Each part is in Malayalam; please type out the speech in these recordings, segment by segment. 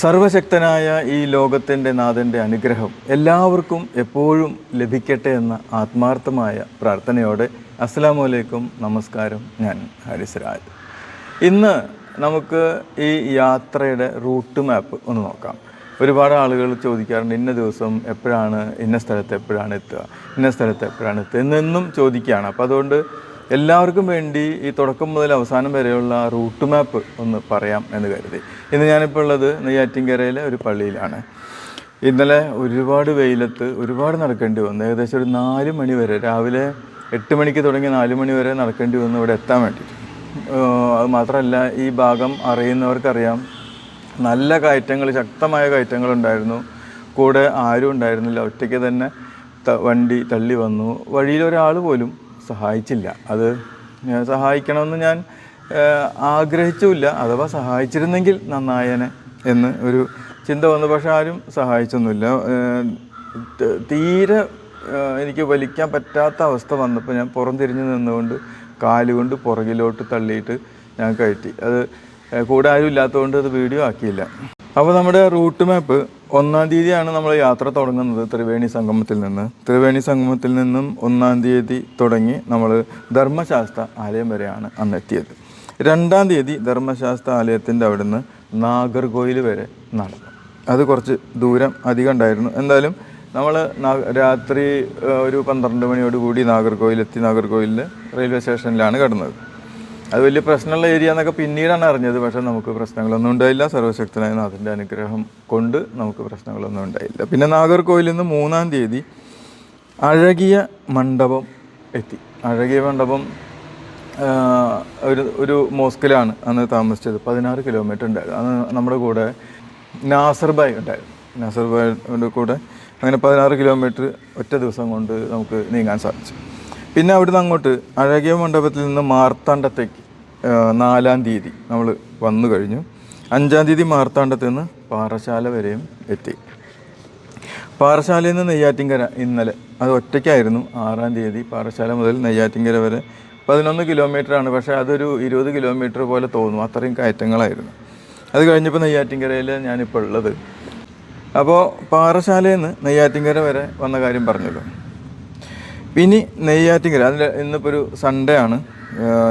സർവശക്തനായ ഈ ലോകത്തിന്റെ നാഥന്റെ അനുഗ്രഹം എല്ലാവർക്കും എപ്പോഴും ലഭിക്കട്ടെ എന്ന ആത്മാർത്ഥമായ പ്രാർത്ഥനയോടെ അസ്സാം വലൈക്കും നമസ്കാരം. ഞാൻ ഹാരിസ് രാജ്. ഇന്ന് നമുക്ക് ഈ യാത്രയുടെ റൂട്ട് മാപ്പ് ഒന്ന് നോക്കാം. ഒരുപാട് ആളുകൾ ചോദിക്കാറുണ്ട് ഇന്ന ദിവസം എപ്പോഴാണ്? ഇന്ന സ്ഥലത്ത് എപ്പോഴാണ് എത്തുക? ഇന്ന സ്ഥലത്ത് എപ്പോഴാണ് എത്തുക? എന്നെന്നും ചോദിക്കുകയാണ്. അപ്പോൾ അതുകൊണ്ട് എല്ലാവർക്കും വേണ്ടി ഈ തുടക്കം മുതൽ അവസാനം വരെയുള്ള റൂട്ട് മാപ്പ് ഒന്ന് പറയാം എന്ന് കരുതി. ഇന്ന് ഞാനിപ്പോൾ ഉള്ളത് നെയ്യാറ്റിൻകരയിലെ ഒരു പള്ളിയിലാണ്. ഇന്നലെ ഒരുപാട് വെയിലത്ത് ഒരുപാട് നടക്കേണ്ടി വന്നു. ഏകദേശം ഒരു നാല് മണി വരെ രാവിലെ എട്ട് മണിക്ക് തുടങ്ങി നാല് മണി വരെ നടക്കേണ്ടി വന്നു ഇവിടെ എത്താൻ വേണ്ടിയിട്ട്. അത് മാത്രമല്ല ഈ ഭാഗം അറിയുന്നവർക്കറിയാം നല്ല കയറ്റങ്ങൾ ശക്തമായ കയറ്റങ്ങൾ ഉണ്ടായിരുന്നു കൂടെ ആരും ഉണ്ടായിരുന്നില്ല. ഒറ്റയ്ക്ക് തന്നെ വണ്ടി തള്ളി വന്നു. വഴിയിൽ ഒരാൾ പോലും സഹായിച്ചില്ല. അത് സഹായിക്കണമെന്ന് ഞാൻ ആഗ്രഹിച്ചുമില്ല. അഥവാ സഹായിച്ചിരുന്നെങ്കിൽ നന്നായനെ എന്ന് ഒരു ചിന്ത വന്നു. പക്ഷെ ആരും സഹായിച്ചൊന്നുമില്ല. തീരെ എനിക്ക് വലിക്കാൻ പറ്റാത്ത അവസ്ഥ വന്നപ്പോൾ ഞാൻ പുറംതിരിഞ്ഞ് നിന്നുകൊണ്ട് കാലുകൊണ്ട് പുറകിലോട്ട് തള്ളിയിട്ട് ഞാൻ കയറ്റി. അത് കൂടെ ആരും ഇല്ലാത്തതുകൊണ്ട് അത് വീഡിയോ ആക്കിയില്ല. അപ്പോൾ നമ്മുടെ റൂട്ട് മാപ്പ് ഒന്നാം തീയതിയാണ് നമ്മൾ യാത്ര തുടങ്ങുന്നത് ത്രിവേണി സംഗമത്തിൽ നിന്ന്. ത്രിവേണി സംഗമത്തിൽ നിന്നും ഒന്നാം തീയതി തുടങ്ങി നമ്മൾ ധർമ്മശാസ്ത്ര ആലയം വരെയാണ് അന്ന് എത്തിയത്. രണ്ടാം തീയതി ധർമ്മശാസ്ത്ര ആലയത്തിന്റെ അവിടുന്ന് നാഗർകോയിൽ വരെ നടന്നു. അത് കുറച്ച് ദൂരം അധികം ഉണ്ടായിരുന്നു. എന്തായാലും നമ്മൾ രാത്രി ഒരു പന്ത്രണ്ട് മണിയോടുകൂടി കൂടി നാഗർകോവിലെത്തി നാഗർകോവിലിൽ റെയിൽവേ സ്റ്റേഷനിലാണ് കിടന്നത്. അത് വലിയ പ്രശ്നമുള്ള ഏരിയ എന്നൊക്കെ പിന്നീടാണ് അറിഞ്ഞത്. പക്ഷേ നമുക്ക് പ്രശ്നങ്ങളൊന്നും ഉണ്ടായില്ല. സർവശക്തനായ നാഥന്റെ അനുഗ്രഹം കൊണ്ട് നമുക്ക് പ്രശ്നങ്ങളൊന്നും ഉണ്ടായില്ല. പിന്നെ നാഗർകോവിലിൽ നിന്ന് മൂന്നാം തീയതി അഴകിയ മണ്ഡപം എത്തി. അഴകിയ മണ്ഡപം ഒരു ഒരു മോസ്കിലാണ് അന്ന് താമസിച്ചത്. പതിനാറ് കിലോമീറ്റർ ഉണ്ടായിരുന്നു. അന്ന് നമ്മുടെ കൂടെ നാസർബായ് ഉണ്ടായിരുന്നു. നാസർബായുടെ കൂടെ അങ്ങനെ പതിനാറ് കിലോമീറ്റർ ഒറ്റ ദിവസം കൊണ്ട് നമുക്ക് നീങ്ങാൻ സാധിച്ചു. പിന്നെ അവിടുന്ന് അങ്ങോട്ട് അഴകിയ മണ്ഡപത്തിൽ നിന്ന് മാർത്താണ്ഡത്തേക്ക് നാലാം തീയതി നമ്മൾ വന്നു കഴിഞ്ഞു. അഞ്ചാം തീയതി മാർത്താണ്ഡത്തിൽ നിന്ന് പാറശാല വരെയും എത്തി. പാറശാലയിൽ നിന്ന് നെയ്യാറ്റിൻകര ഇന്നലെ അത് ഒറ്റയ്ക്കായിരുന്നു ആറാം തീയതി പാറശാല മുതൽ നെയ്യാറ്റിൻകര വരെ. പതിനൊന്ന് കിലോമീറ്ററാണ് പക്ഷേ അതൊരു ഇരുപത് കിലോമീറ്റർ പോലെ തോന്നും അത്രയും കയറ്റങ്ങളായിരുന്നു. അത് കഴിഞ്ഞപ്പോൾ നെയ്യാറ്റിൻകരയിൽ ഞാനിപ്പോൾ ഉള്ളത്. അപ്പോൾ പാറശാലയിൽ നിന്ന് നെയ്യാറ്റിൻകര വരെ വന്ന കാര്യം പറഞ്ഞല്ലോ. ഇനി നെയ്യാറ്റിങ്ങര അതിൽ ഇന്നിപ്പോൾ ഒരു സൺഡേ ആണ്.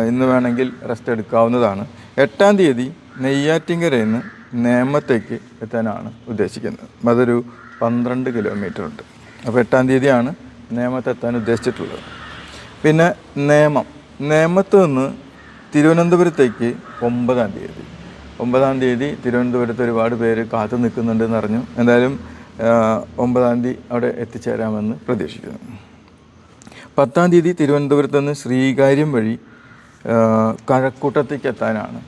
ഇന്ന് വേണമെങ്കിൽ റെസ്റ്റ് എടുക്കാവുന്നതാണ്. എട്ടാം തീയതി നെയ്യാറ്റിൻകരയിൽ നിന്ന് നേമത്തേക്ക് എത്താനാണ് ഉദ്ദേശിക്കുന്നത്. അതൊരു പന്ത്രണ്ട് കിലോമീറ്റർ ഉണ്ട്. അപ്പോൾ എട്ടാം തീയതിയാണ് നേമത്തെത്താൻ ഉദ്ദേശിച്ചിട്ടുള്ളത്. പിന്നെ നേമം. നേമത്ത് നിന്ന് തിരുവനന്തപുരത്തേക്ക് ഒമ്പതാം തീയതി. ഒമ്പതാം തീയതി തിരുവനന്തപുരത്ത് ഒരുപാട് പേര് കാത്തു നിൽക്കുന്നുണ്ടെന്ന് അറിഞ്ഞു എന്തായാലും ഒമ്പതാം തീയതി അവിടെ എത്തിച്ചേരാമെന്ന് പ്രതീക്ഷിക്കുന്നു. പത്താം തീയതി തിരുവനന്തപുരത്ത് നിന്ന് ശ്രീകാര്യം വഴി കഴക്കൂട്ടത്തേക്ക് എത്താനാണ്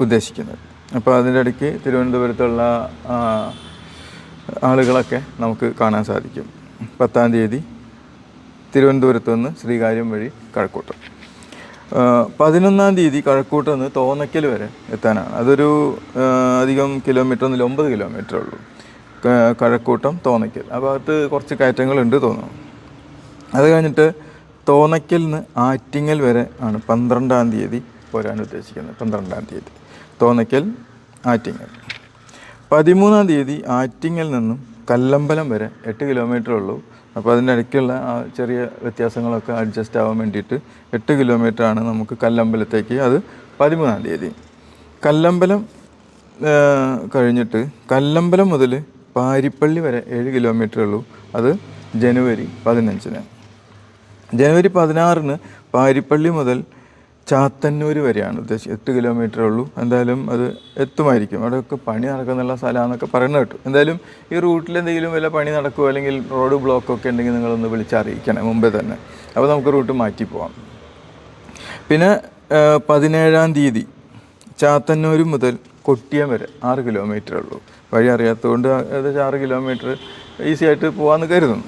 ഉദ്ദേശിക്കുന്നത്. അപ്പോൾ അതിന്റെ ഇടയ്ക്ക് തിരുവനന്തപുരത്തുള്ള ആളുകളൊക്കെ നമുക്ക് കാണാൻ സാധിക്കും. പത്താം തീയതി തിരുവനന്തപുരത്ത് നിന്ന് ശ്രീകാര്യം വഴി കഴക്കൂട്ടം. പതിനൊന്നാം തീയതി കഴക്കൂട്ടം നിന്ന് തോന്നയ്ക്കൽ വരെ എത്താനാണ്. അതൊരു അധികം കിലോമീറ്റർ ഒന്നുമില്ല ഒമ്പത് കിലോമീറ്റർ ഉള്ളൂ. കഴക്കൂട്ടം തോന്നയ്ക്കൽ അപ്പോൾ അത് കുറച്ച് കയറ്റങ്ങളുണ്ട് തോന്നുന്നു. അത് കഴിഞ്ഞിട്ട് തോന്നയ്ക്കൽ നിന്ന് ആറ്റിങ്ങൽ വരെ ആണ് പന്ത്രണ്ടാം തീയതി പോരാൻ ഉദ്ദേശിക്കുന്നത്. പന്ത്രണ്ടാം തീയതി. തോന്നയ്ക്കൽ ആറ്റിങ്ങൽ. പതിമൂന്നാം തീയതി ആറ്റിങ്ങൽ നിന്നും കല്ലമ്പലം വരെ എട്ട് കിലോമീറ്റർ ഉള്ളൂ. അപ്പോൾ അതിന്റെ ഇടയ്ക്കുള്ള ആ ചെറിയ വ്യത്യാസങ്ങളൊക്കെ അഡ്ജസ്റ്റ് ആവാൻ വേണ്ടിയിട്ട് എട്ട് കിലോമീറ്റർ ആണ് നമുക്ക് കല്ലമ്പലത്തേക്ക് അത് പതിമൂന്നാം തീയതി. കല്ലമ്പലം കഴിഞ്ഞിട്ട് കല്ലമ്പലം മുതൽ പാരിപ്പള്ളി വരെ ഏഴ് കിലോമീറ്റർ ഉള്ളൂ. അത് ജനുവരി പതിനഞ്ചിന്. ജനുവരി പതിനാറിന് പാരിപ്പള്ളി മുതൽ ചാത്തന്നൂർ വരെയാണ് ഉദ്ദേശിച്ചത്. എട്ട് കിലോമീറ്റർ ഉള്ളൂ. എന്തായാലും അത് എത്തുമായിരിക്കും. അവിടെയൊക്കെ പണി നടക്കുന്നുള്ള സ്ഥലമാണെന്നൊക്കെ പറയുന്നത് കേട്ടു. എന്തായാലും ഈ റൂട്ടിൽ എന്തെങ്കിലും വല്ല പണി നടക്കുമോ അല്ലെങ്കിൽ റോഡ് ബ്ലോക്കൊക്കെ ഉണ്ടെങ്കിൽ നിങ്ങളൊന്ന് വിളിച്ചറിയിക്കണം മുമ്പേ തന്നെ. അപ്പോൾ നമുക്ക് റൂട്ട് മാറ്റി പോവാം. പിന്നെ പതിനേഴാം തീയതി ചാത്തന്നൂർ മുതൽ കൊട്ടിയം വരെ ആറ് കിലോമീറ്റർ ഉള്ളൂ. വഴി അറിയാത്തതുകൊണ്ട് ഏകദേശം ആറ് കിലോമീറ്റർ ഈസി ആയിട്ട് പോകാമെന്ന് കരുതുന്നു.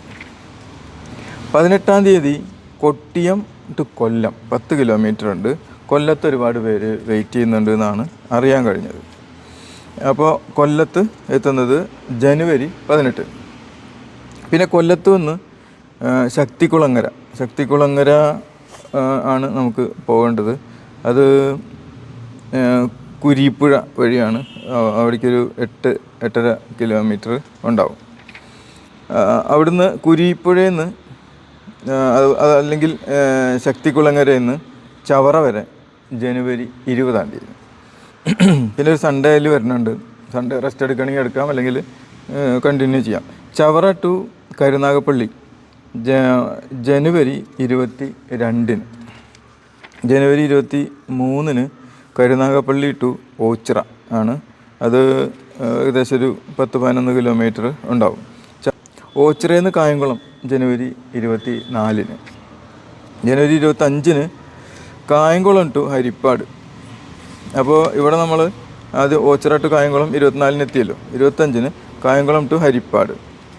പതിനെട്ടാം തീയതി കൊട്ടിയം ടു കൊല്ലം പത്ത് കിലോമീറ്റർ ഉണ്ട്. കൊല്ലത്ത് ഒരുപാട് പേര് വെയിറ്റ് ചെയ്യുന്നുണ്ട് എന്നാണ് അറിയാൻ കഴിഞ്ഞത്. അപ്പോൾ കൊല്ലത്ത് എത്തുന്നത് ജനുവരി പതിനെട്ട്. പിന്നെ കൊല്ലത്ത് നിന്ന് ശക്തികുളങ്ങര. ശക്തികുളങ്ങര ആണ് നമുക്ക് പോകേണ്ടത്. അത് കുരിപ്പുഴ വഴിയാണ്. അവിടേക്കൊരു എട്ട് എട്ടര കിലോമീറ്റർ ഉണ്ടാവും. അവിടുന്ന് കുരിപ്പുഴയിൽ നിന്ന് അത് അതല്ലെങ്കിൽ ശക്തികുളങ്ങരയിൽ നിന്ന് ചവറ വരെ ജനുവരി ഇരുപതാം തീയതി. പിന്നെ ഒരു സൺഡേയിൽ വരുന്നുണ്ട്. സൺഡേ റെസ്റ്റ് എടുക്കണമെങ്കിൽ എടുക്കാം. അല്ലെങ്കിൽ കണ്ടിന്യൂ ചെയ്യാം. ചവറ ടു കരുനാഗപ്പള്ളി ജ- ജനുവരി ഇരുപത്തി രണ്ടിന് ജനുവരി ഇരുപത്തി മൂന്നിന് കരുനാഗപ്പള്ളി ടു ഓച്ചിറ ആണ്. അത് ഏകദേശം ഒരു പത്ത് പതിനൊന്ന് കിലോമീറ്റർ ഉണ്ടാവും. ഓച്ചിറയിൽ നിന്ന് കായംകുളം ജനുവരി ഇരുപത്തി നാലിന്. ജനുവരി ഇരുപത്തഞ്ചിന് കായംകുളം ടു ഹരിപ്പാട്. അപ്പോൾ ഇവിടെ നമ്മൾ അത് ഓച്ചിറ ടു കായംകുളം ഇരുപത്തിനാലിന് എത്തിയല്ലോ. ഇരുപത്തഞ്ചിന് കായംകുളം ടു ഹരിപ്പാട്.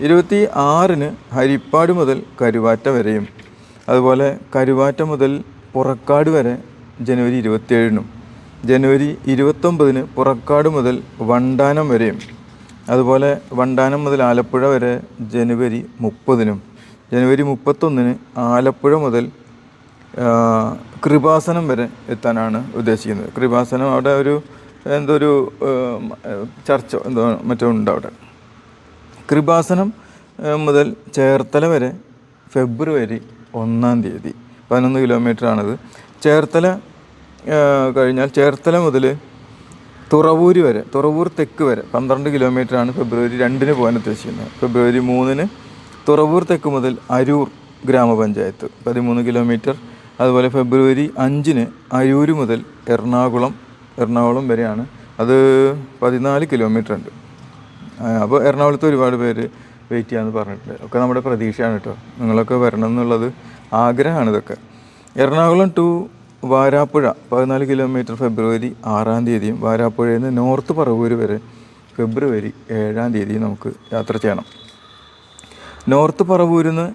ഇരുപത്തി ആറിന് ഹരിപ്പാട് മുതൽ കരുവാറ്റ വരെയും അതുപോലെ കരുവാറ്റ മുതൽ പുറക്കാട് വരെ ജനുവരി ഇരുപത്തിയേഴിനും ജനുവരി ഇരുപത്തൊമ്പതിന് പുറക്കാട് മുതൽ വണ്ടാനം വരെയും അതുപോലെ വണ്ടാനം മുതൽ ആലപ്പുഴ വരെ ജനുവരി മുപ്പതിനും ജനുവരി മുപ്പത്തൊന്നിന് ആലപ്പുഴ മുതൽ കൃപാസനം വരെ എത്താനാണ് ഉദ്ദേശിക്കുന്നത്. കൃപാസനം അവിടെ ഒരു എന്തോ ഒരു ചർച്ച എന്തോ മറ്റോ ഉണ്ട് അവിടെ. കൃപാസനം മുതൽ ചേർത്തല വരെ ഫെബ്രുവരി ഒന്നാം തീയതി പതിനൊന്ന് കിലോമീറ്റർ ആണത് ചേർത്തല കഴിഞ്ഞാൽ ചേർത്തല മുതൽ തുറവൂര് വരെ തുറവൂർ തെക്ക് വരെ പന്ത്രണ്ട് കിലോമീറ്റർ ആണ് ഫെബ്രുവരി രണ്ടിന് പോകാൻ ഉദ്ദേശിക്കുന്നത്. ഫെബ്രുവരി മൂന്നിന് തുറവൂർ തെക്ക് മുതൽ അരൂർ ഗ്രാമപഞ്ചായത്ത് പതിമൂന്ന് കിലോമീറ്റർ. അതുപോലെ ഫെബ്രുവരി അഞ്ചിന് അരൂർ മുതൽ എറണാകുളം എറണാകുളം വരെയാണ്. അത് പതിനാല് കിലോമീറ്റർ ഉണ്ട്. അപ്പോൾ എറണാകുളത്ത് ഒരുപാട് പേര് വെയിറ്റ് ചെയ്യാമെന്ന് പറഞ്ഞിട്ടുണ്ട്. ഒക്കെ നമ്മുടെ പ്രതീക്ഷയാണ് കേട്ടോ നിങ്ങളൊക്കെ വരണം എന്നുള്ളത് ആഗ്രഹമാണ് ഇതൊക്കെ. എറണാകുളം ടു വാരാപ്പുഴ പതിനാല് കിലോമീറ്റർ ഫെബ്രുവരി ആറാം തീയതിയും വാരാപ്പുഴയിൽ നിന്ന് നോർത്ത് പറവൂർ വരെ ഫെബ്രുവരി ഏഴാം തീയതി നമുക്ക് യാത്ര ചെയ്യണം. നോർത്ത് പറവൂരിൽ നിന്ന്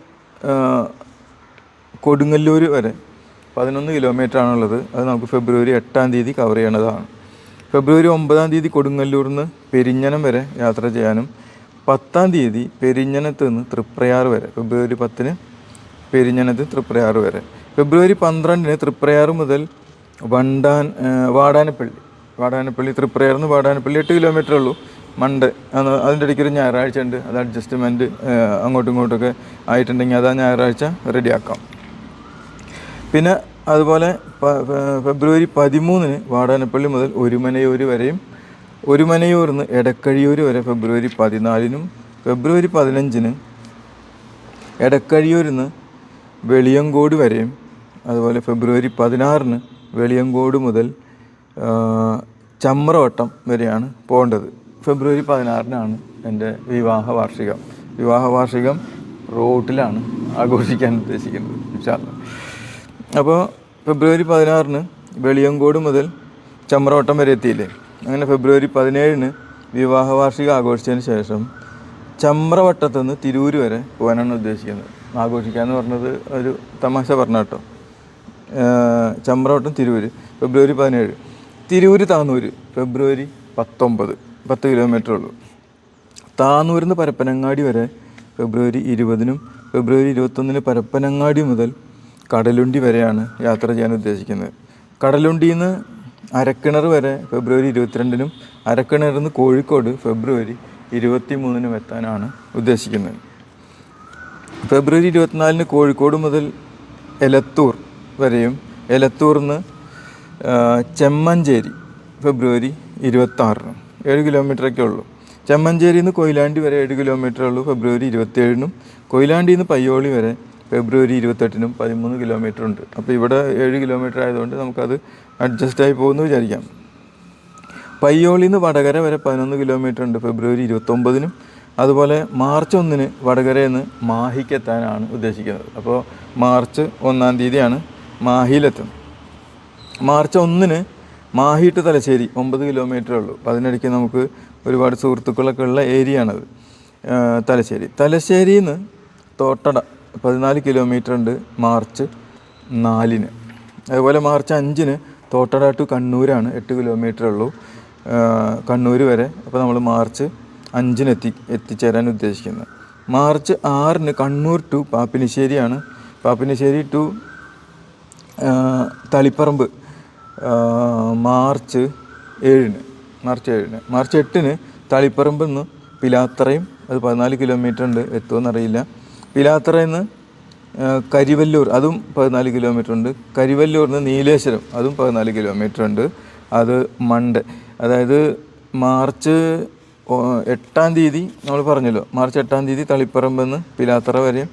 കൊടുങ്ങല്ലൂർ വരെ പതിനൊന്ന് കിലോമീറ്റർ ആണുള്ളത് അത് നമുക്ക് ഫെബ്രുവരി എട്ടാം തീയതി കവർ ചെയ്യണതാണ് ഫെബ്രുവരി ഒമ്പതാം തീയതി കൊടുങ്ങല്ലൂരിൽ നിന്ന് പെരിഞ്ഞനം വരെ യാത്ര ചെയ്യാനും പത്താം തീയതി പെരിഞ്ഞനത്ത് നിന്ന് തൃപ്രയാർ വരെ ഫെബ്രുവരി പത്തിന് പെരിഞ്ഞനത്ത് തൃപ്രയാർ വരെ. ഫെബ്രുവരി പന്ത്രണ്ടിന് തൃപ്രയാർ മുതൽ വണ്ടാൻ വാടാനപ്പള്ളി. വാടാനപ്പള്ളി തൃപ്രയാർ നിന്ന് വാടാനപ്പള്ളി എട്ട് കിലോമീറ്റർ ഉള്ളൂ. മൺഡേ അതിന്റെ ഇടയ്ക്ക് ഒരു ഞായറാഴ്ച ഉണ്ട്. അത് അഡ്ജസ്റ്റ്മെന്റ് അങ്ങോട്ടും ഇങ്ങോട്ടൊക്കെ ആയിട്ടുണ്ടെങ്കിൽ അത് ആ ഞായറാഴ്ച റെഡിയാക്കാം പിന്നെ അതുപോലെ ഫെബ്രുവരി പതിമൂന്നിന് വാടാനപ്പള്ളി മുതൽ ഒരുമനയൂർ വരെയും ഒരുമനയൂരിൽ നിന്ന് എടക്കഴിയൂർ വരെ ഫെബ്രുവരി പതിനാലിനും ഫെബ്രുവരി പതിനഞ്ചിന് എടക്കഴിയൂരിൽ നിന്ന് വെളിയങ്കോട് വരെയും അതുപോലെ ഫെബ്രുവരി പതിനാറിന് വെളിയങ്കോട് മുതൽ ചമ്രവട്ടം വരെയാണ് പോകേണ്ടത്. ഫെബ്രുവരി പതിനാറിനാണ് എന്റെ വിവാഹ വാർഷികം. വിവാഹ വാർഷികം റോട്ടിലാണ് ആഘോഷിക്കാൻ ഉദ്ദേശിക്കുന്നത് ഇൻഷാല്ല അപ്പോൾ ഫെബ്രുവരി പതിനാറിന് വെളിയങ്കോട് മുതൽ ചമ്രവട്ടം വരെ എത്തിയില്ലേ? അങ്ങനെ ഫെബ്രുവരി പതിനേഴിന് വിവാഹ വാർഷികം ആഘോഷിച്ചതിന് ശേഷം ചമ്രവട്ടത്ത് നിന്ന് തിരൂര് വരെ പോകാനാണ് ഉദ്ദേശിക്കുന്നത്. ആഘോഷിക്കുക എന്ന് പറഞ്ഞത് ഒരു തമാശ പറഞ്ഞ കേട്ടോ. ചമ്രവട്ടം തിരൂര് ഫെബ്രുവരി പതിനേഴ്. തിരൂര് താന്നൂര് ഫെബ്രുവരി പത്തൊമ്പത്. പത്ത് കിലോമീറ്റർ ഉള്ളൂ. താന്നൂരിൽ നിന്ന് പരപ്പനങ്ങാടി വരെ ഫെബ്രുവരി ഇരുപതിനും ഫെബ്രുവരി ഇരുപത്തൊന്നിന് പരപ്പനങ്ങാടി മുതൽ കടലുണ്ടി വരെയാണ് യാത്ര ചെയ്യാൻ ഉദ്ദേശിക്കുന്നത്. കടലുണ്ടിയിൽ നിന്ന് അരക്കിണർ വരെ ഫെബ്രുവരി ഇരുപത്തിരണ്ടിനും അരക്കിണറിൽ നിന്ന് കോഴിക്കോട് ഫെബ്രുവരി ഇരുപത്തി മൂന്നിനും എത്താനാണ് ഉദ്ദേശിക്കുന്നത്. ഫെബ്രുവരി ഇരുപത്തിനാലിന് കോഴിക്കോട് മുതൽ എലത്തൂർ വരെയും എലത്തൂർ നിന്ന് ആ, ചെമ്മഞ്ചേരി ഫെബ്രുവരി ഇരുപത്താറിനും. ഏഴ് കിലോമീറ്ററൊക്കെ ഉള്ളൂ. ചെമ്മഞ്ചേരിയിൽ നിന്ന് കൊയിലാണ്ടി വരെ ഏഴ് കിലോമീറ്റർ ഉള്ളൂ ഫെബ്രുവരി ഇരുപത്തിയേഴിനും. കൊയിലാണ്ടിയിൽ നിന്ന് പയ്യോളി വരെ ഫെബ്രുവരി ഇരുപത്തെട്ടിനും പതിമൂന്ന് കിലോമീറ്റർ ഉണ്ട്. അപ്പോൾ ഇവിടെ ഏഴ് കിലോമീറ്റർ ആയതുകൊണ്ട് നമുക്കത് അഡ്ജസ്റ്റ് ആയി പോകുമെന്ന് വിചാരിക്കാം. പയ്യോളിൽ നിന്ന് വടകര വരെ പതിനൊന്ന് കിലോമീറ്റർ ഉണ്ട് ഫെബ്രുവരി ഇരുപത്തൊമ്പതിനും. അതുപോലെ മാർച്ച് ഒന്നിന് വടകരയിൽ നിന്ന് മാഹിക്കെത്താനാണ് ഉദ്ദേശിക്കുന്നത്. അപ്പോൾ മാർച്ച് ഒന്നാം തീയതിയാണ് മാഹിയിലെത്തുന്നത്. മാർച്ച് ഒന്നിന് മാഹി ടു തലശ്ശേരി ഒമ്പത് കിലോമീറ്റർ ഉള്ളൂ. അപ്പോൾ അതിനിടയ്ക്ക് നമുക്ക് ഒരുപാട് സുഹൃത്തുക്കളൊക്കെ ഉള്ള ഏരിയ ആണത് തലശ്ശേരി. തലശ്ശേരിയിൽ നിന്ന് തോട്ടട പതിനാല് കിലോമീറ്റർ ഉണ്ട് മാർച്ച് നാലിന്. അതുപോലെ മാർച്ച് അഞ്ചിന് തോട്ടട ടു കണ്ണൂരാണ് എട്ട് കിലോമീറ്റർ ഉള്ളൂ. കണ്ണൂർ വരെ. അപ്പോൾ നമ്മൾ മാർച്ച് അഞ്ചിന് എത്തി എത്തിച്ചേരാൻ ഉദ്ദേശിക്കുന്നത്. മാർച്ച് ആറിന് കണ്ണൂർ ടു പാപ്പിനിശ്ശേരിയാണ്. പാപ്പിനിശ്ശേരി ടു തളിപ്പറമ്പ് മാർച്ച് ഏഴിന് മാർച്ച് ഏഴിന്. മാർച്ച് എട്ടിന് തളിപ്പറമ്പിൽ നിന്ന് പിലാത്തറയും അത് പതിനാല് കിലോമീറ്റർ ഉണ്ട് എത്തുമെന്നറിയില്ല പിലാത്തറയിൽ നിന്ന് കരിവല്ലൂർ അതും പതിനാല് കിലോമീറ്റർ ഉണ്ട്. കരിവല്ലൂരിൽ നിന്ന് നീലേശ്വരം അതും പതിനാല് കിലോമീറ്റർ ഉണ്ട്. അത് മൺഡേ അതായത് മാർച്ച് എട്ടാം തീയതി നമ്മൾ പറഞ്ഞല്ലോ. മാർച്ച് എട്ടാം തീയതി തളിപ്പറമ്പിൽ നിന്ന് പിലാത്തറ വരെയും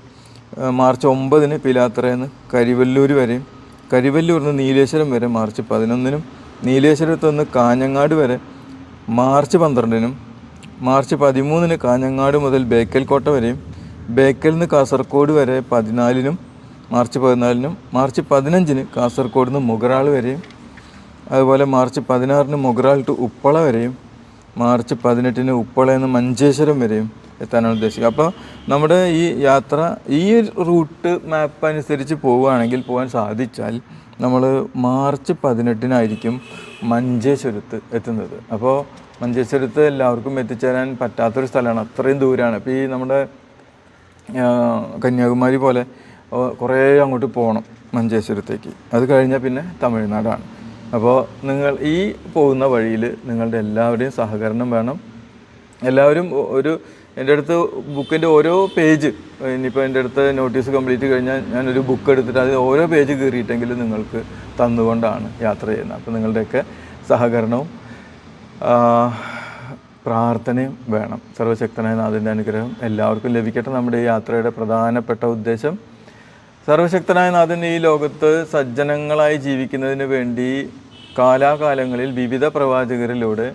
മാർച്ച് ഒമ്പതിന് പിലാത്തറയിൽ നിന്ന് കരിവല്ലൂർ വരെയും കരിവല്ലൂരിൽ നിന്ന് നീലേശ്വരം വരെ മാർച്ച് പതിനൊന്നിനും നീലേശ്വരത്ത് നിന്ന് കാഞ്ഞങ്ങാട് വരെ മാർച്ച് പന്ത്രണ്ടിനും മാർച്ച് പതിമൂന്നിന് കാഞ്ഞങ്ങാട് മുതൽ ബേക്കൽ കോട്ട വരെയും ബേക്കൽ നിന്ന് കാസർഗോഡ് വരെ പതിനാലിനും മാർച്ച് പതിനാലിനും മാർച്ച് പതിനഞ്ചിന് കാസർഗോഡ് നിന്ന് മുഗറാൾ വരെയും അതുപോലെ മാർച്ച് പതിനാറിന് മുഗറാൾ ടു ഉപ്പള വരെയും മാർച്ച് പതിനെട്ടിന് ഉപ്പളയിൽ നിന്ന് മഞ്ചേശ്വരം വരെയും എത്താനാണ് ഉദ്ദേശിക്കുക. അപ്പോൾ നമ്മുടെ ഈ യാത്ര ഈ റൂട്ട് മാപ്പ് അനുസരിച്ച് പോവുകയാണെങ്കിൽ പോകാൻ സാധിച്ചാൽ നമ്മൾ മാർച്ച് പതിനെട്ടിനായിരിക്കും മഞ്ചേശ്വരത്ത് എത്തുന്നത്. അപ്പോൾ മഞ്ചേശ്വരത്ത് എല്ലാവർക്കും എത്തിച്ചേരാൻ പറ്റാത്തൊരു സ്ഥലമാണ്. അത്രയും ദൂരമാണ്. അപ്പോൾ ഈ നമ്മുടെ കന്യാകുമാരി പോലെ കുറേ അങ്ങോട്ട് പോകണം മഞ്ചേശ്വരത്തേക്ക്. അത് കഴിഞ്ഞാൽ പിന്നെ തമിഴ്നാടാണ്. അപ്പോൾ നിങ്ങൾ ഈ പോകുന്ന വഴിയിൽ നിങ്ങളുടെ എല്ലാവരുടെയും സഹകരണം വേണം. എല്ലാവരും ഒരു എന്റെ അടുത്ത് ബുക്കിന്റെ ഓരോ പേജ് ഇനിയിപ്പോൾ എന്റെ അടുത്ത് നോട്ടീസ് കംപ്ലീറ്റ് കഴിഞ്ഞാൽ ഞാനൊരു ബുക്ക് എടുത്തിട്ട് അതിൽ ഓരോ പേജ് കയറിയിട്ടെങ്കിൽ നിങ്ങൾക്ക് തന്നുകൊണ്ടാണ് യാത്ര ചെയ്യുന്നത്. അപ്പോൾ നിങ്ങളുടെയൊക്കെ സഹകരണവും പ്രാർത്ഥനയും വേണം. സർവശക്തനായ നാഥന്റെ അനുഗ്രഹം എല്ലാവർക്കും ലഭിക്കട്ടെ. നമ്മുടെ ഈ യാത്രയുടെ പ്രധാനപ്പെട്ട ഉദ്ദേശം സർവശക്തനായ നാഥൻ ഈ ലോകത്ത് സജ്ജനങ്ങളായി ജീവിക്കുന്നതിന് വേണ്ടി കാലാകാലങ്ങളിൽ വിവിധ പ്രവാചകരിലൂടെ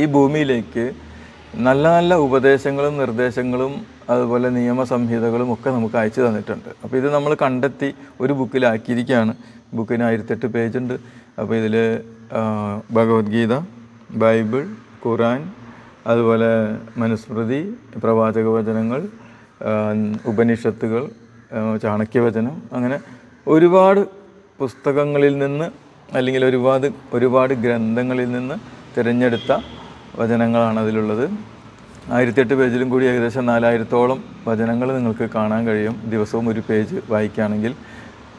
ഈ ഭൂമിയിലേക്ക് നല്ല നല്ല ഉപദേശങ്ങളും നിർദ്ദേശങ്ങളും അതുപോലെ നിയമസംഹിതകളും ഒക്കെ നമുക്ക് അയച്ചു തന്നിട്ടുണ്ട്. അപ്പോൾ ഇത് നമ്മൾ കണ്ടെത്തി ഒരു ബുക്കിലാക്കിയിരിക്കുകയാണ്. ബുക്കിന് ആയിരത്തെട്ട് പേജുണ്ട്. അപ്പോൾ ഇതിൽ ഭഗവത്ഗീത ബൈബിൾ ഖുറാൻ അതുപോലെ മനുസ്മൃതി പ്രവാചക വചനങ്ങൾ ഉപനിഷത്തുകൾ ചാണക്യവചനം. അങ്ങനെ ഒരുപാട് പുസ്തകങ്ങളിൽ നിന്ന് അല്ലെങ്കിൽ ഒരുപാട് ഒരുപാട് ഗ്രന്ഥങ്ങളിൽ നിന്ന് തിരഞ്ഞെടുത്ത വചനങ്ങളാണ് അതിലുള്ളത്. ആയിരത്തിയെട്ട് പേജിലും കൂടി ഏകദേശം നാലായിരത്തോളം വചനങ്ങൾ നിങ്ങൾക്ക് കാണാൻ കഴിയും. ദിവസവും ഒരു പേജ് വായിക്കുകയാണെങ്കിൽ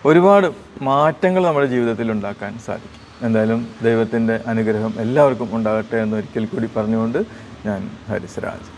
ഒരുപാട് മാറ്റങ്ങൾ നമ്മുടെ ജീവിതത്തിൽ ഉണ്ടാക്കാൻ സാധിക്കും. എന്തായാലും ദൈവത്തിന്റെ അനുഗ്രഹം എല്ലാവർക്കും ഉണ്ടാകട്ടെ എന്ന് ഒരിക്കൽ കൂടി പറഞ്ഞുകൊണ്ട് ഞാൻ ഹരിസ്രാജ്.